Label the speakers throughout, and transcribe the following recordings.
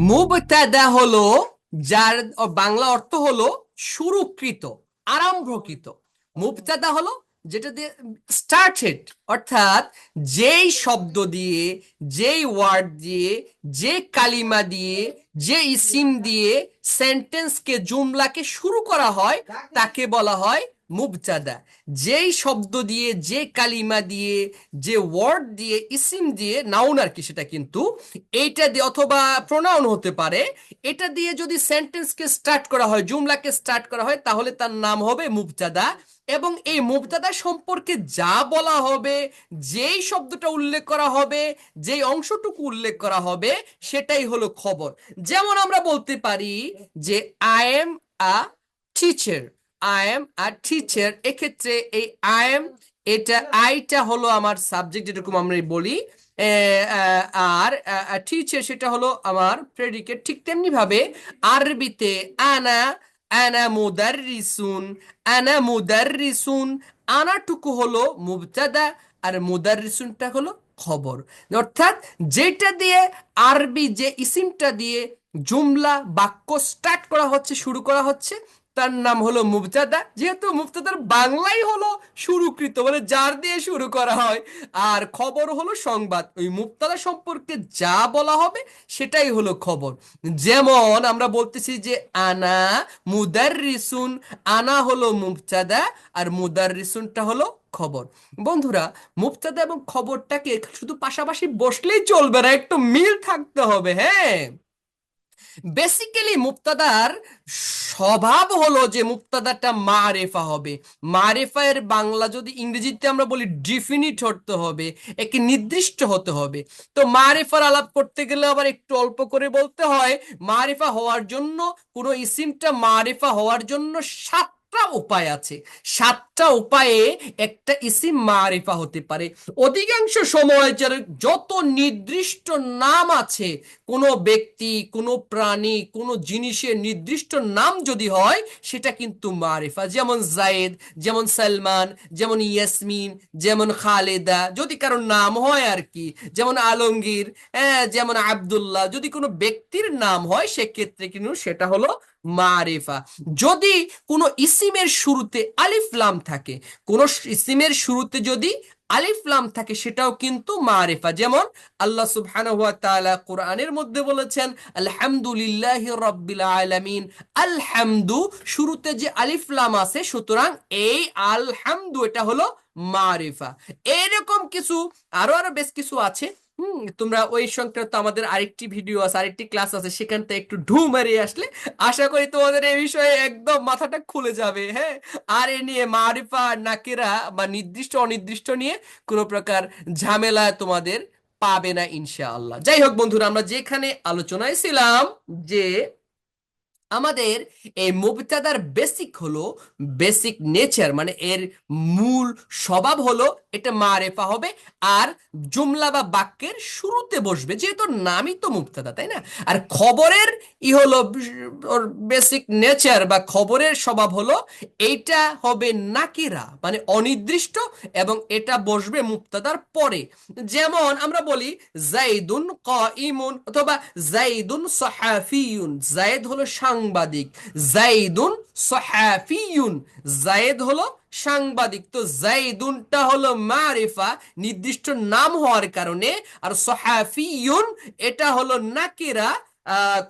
Speaker 1: মুবতাদা হলো, যার বাংলা অর্থ হলো শুরুকৃত আরম্ভকৃত। মুবতাদা হলো যেটা দিয়ে স্টার্টেড অর্থাৎ যেই শব্দ দিয়ে, যেই ওয়ার্ড দিয়ে, যে কালিমা দিয়ে, যে ইসিম দিয়ে সেন্টেন্সকে জুমলাকে শুরু করা হয়, তাকে বলা হয় মুবতাদা, যেই শব্দ দিয়ে, যে কালিমা দিয়ে, যে ওয়ার্ড দিয়ে, ইসিম দিয়ে নাউন আর কি সেটা কিন্তু এইটা দিয়ে অথবা প্রোনাউন হতে পারে, এটা দিয়ে যদি সেন্টেন্সকে স্টার্ট করা হয়, জুমলাকে স্টার্ট করা হয়, তাহলে তার নাম হবে মুবতাদা। এবং এই মুবতাদা সম্পর্কে যা বলা হবে, যেই শব্দটা উল্লেখ করা হবে, যেই অংশটুকু উল্লেখ করা হবে, সেটাই হলো খবর। যেমন আমরা বলতে পারি যে I am a teacher I am a teacher এক্ষেত্রে এই আই এম এটা আইটা হলো আমার সাবজেক্ট যেরকম আমরা বলি আর টিচার সেটা হলো আমার প্রেডিকেট ঠিক তেমনি ভাবে আরবিতে আনা আনা মুদাররিসুন আনা মুদাররিসুন, আনাটুকু হলো মুবতাদা, আর মুদাররিসুনটা হলো খবর। অর্থাৎ যেটা দিয়ে আরবি যে ইসিমটা দিয়ে জুমলা বাক্য স্টার্ট করা হচ্ছে, শুরু করা হচ্ছে তার নাম হলো মুবতাদা, যেহেতু মুবতাদার বাংলাই হলো শুরুকৃত মানে যার দিয়ে শুরু করা হয়। আর খবর হলো সংবাদ, ওই মুবতাদা সম্পর্কে যা বলা হবে সেটাই হলো খবর। যেমন আমরা বলতেছি যে, আনা মুদার মুদাররিসুন, আনা হলো মুবতাদা আর মুদাররিসুনটা হলো খবর। বন্ধুরা, মুবতাদা এবং খবরটাকে শুধু পাশাপাশি বসলেই চলবে না, একটু মিল থাকতে হবে হ্যাঁ? বেসিক্যালি মুক্তাদার স্বভাব হলো যে মুক্তাদারটা মারেফা হবে। মারেফা এর বাংলা যদি ইংরেজিতে আমরা বলি ডিফিনিট হতে হবে, একে নির্দিষ্ট হতে হবে। তো মারেফার আলাপ করতে গেলে আবার একটু অল্প করে বলতে হয়, মারেফা হওয়ার জন্য, পুরো ইসিমটা মারেফা হওয়ার জন্য সাতটা উপায় আছে। সাতটা উপায়ে একটা ইসিম মারেফা হতে পারে। অধিকাংশ সময় যত নির্দিষ্ট নাম আছে, কোনো ব্যক্তি, কোনো প্রাণী, কোনো জিনিসের নির্দিষ্ট নাম যদি হয়, সেটা কিন্তু মারিফা। যেমন জায়েদ, যেমন সালমান, যেমন ইয়াসমিন, যেমন খালেদা, যদি কারোর নাম হয় আর কি, যেমন আলমগীর হ্যাঁ যেমন আব্দুল্লাহ, যদি কোনো ব্যক্তির নাম হয়, সেক্ষেত্রে কিন্তু সেটা হলো মারিফা। যদি কোনো ইসিমের শুরুতে আলিফ লাম থাকে। কোন ইসিমের শুরুতে যদি আলিফ লাম থাকে, সেটাও কিন্তু মারিফা। যেমন আল্লাহ সুবহানাহু ওয়া তাআলা কোরআনের মধ্যে বলেছেন, আলহামদুলিল্লাহি রাব্বিল আলামিন। আলহামদু শুরুতে যে আলিফ লাম আছে, সুতরাং এই আলহামদু এটা হলো মারিফা। এরকম কিছু, আরও আরও বেশ কিছু আছে হুম, তোমরা ওই সংক্রান্ত আমাদের আরেকটি ভিডিও আছে, আরেকটি ক্লাস আছে, সেখান থেকে একটু ঢু মারিয়ে আসলে আশা করি তোমাদের এই বিষয়ে একদম মাথাটা খুলে যাবে হ্যাঁ? আর এ নিয়ে মারিফা নাকেরা বা নির্দিষ্ট অনির্দিষ্ট নিয়ে কোনো প্রকার ঝামেলা তোমাদের পাবে না ইনশাআল্লাহ। যাই হোক বন্ধুরা, আমরা যেখানে আলোচনায় ছিলাম যে আমাদের এই মুবতাদার বেসিক হলো বেসিক নেচার মানে এর মূল স্বভাব হলো এটা মারেফা হবে আর জুমলা বা বাক্যের শুরুতে বসবে, যেহেতু নামই তো মুবতাদা, তাই না? আর খবরের ই হলো ওর বেসিক নেচার বা খবরের স্বভাব হলো এইটা হবে নাকিরা মানে অনির্দিষ্ট এবং এটা বসবে মুবতাদার পরে। যেমন আমরা বলি জাইদুন কাইমুন অথবা জাইদুন সাহাফিয়ুন জায়েদ হলো সাংবাদিক। জাইদুন সাহাফিয়ুন। জায়েদ হলো সাংবাদিক। তো জাইদুনটা হলো মারিফা, নির্দিষ্ট নাম হওয়ার কারণে। আর সাহাফিয়ুন, এটা হলো নাকিরা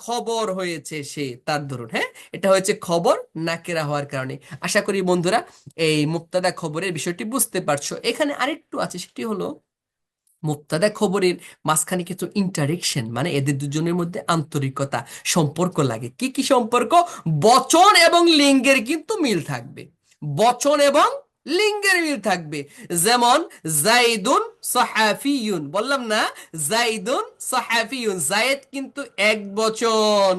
Speaker 1: খবর হয়েছে সে, তার ধরুন হ্যাঁ? এটা হয়েছে খবর, নাকেরা হওয়ার কারণে। আশা করি বন্ধুরা, এই মুক্তাদা খবরের বিষয়টি বুঝতে পারছ। এখানে আরেকটু আছে, সেটি হলো মুক্তাদা খবরের মাঝখানে কিছু ইন্টারেকশন মানে এদের দুজনের মধ্যে আন্তরিকতা, সম্পর্ক লাগে। কি কি সম্পর্ক? বচন এবং লিঙ্গের কিন্তু মিল থাকবে। বচন এবং লিঙ্গের মিল থাকবে। যেমন জাইদুন সাহাফিউন বললাম না, জাইদুন সাহাফিউন জায়েদ কিন্তু এক বচন।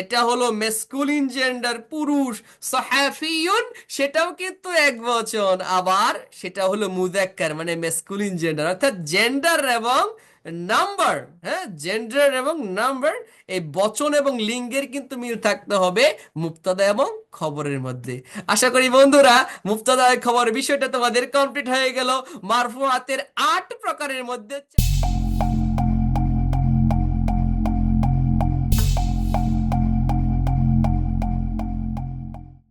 Speaker 1: এটা হলো মেসকুলিন জেন্ডার পুরুষ সাহাফিউন সেটাও কিন্তু এক বচন। আবার সেটা হলো মুজাক্কার মানে মেসকুলিন জেন্ডার অর্থাৎ জেন্ডার এবং নাম্বার হ্যাঁ জেন্ডার এবং নাম্বার এই বচন এবং লিঙ্গের কিন্তু মিল থাকতে হবে মুক্তাদা এবং খবরের মধ্যে। আশা করি বন্ধুরা মুক্তাদা খবর বিষয়টা তোমাদের কমপ্লিট হয়ে গেল। মারফুয়াতের আট প্রকারের মধ্যে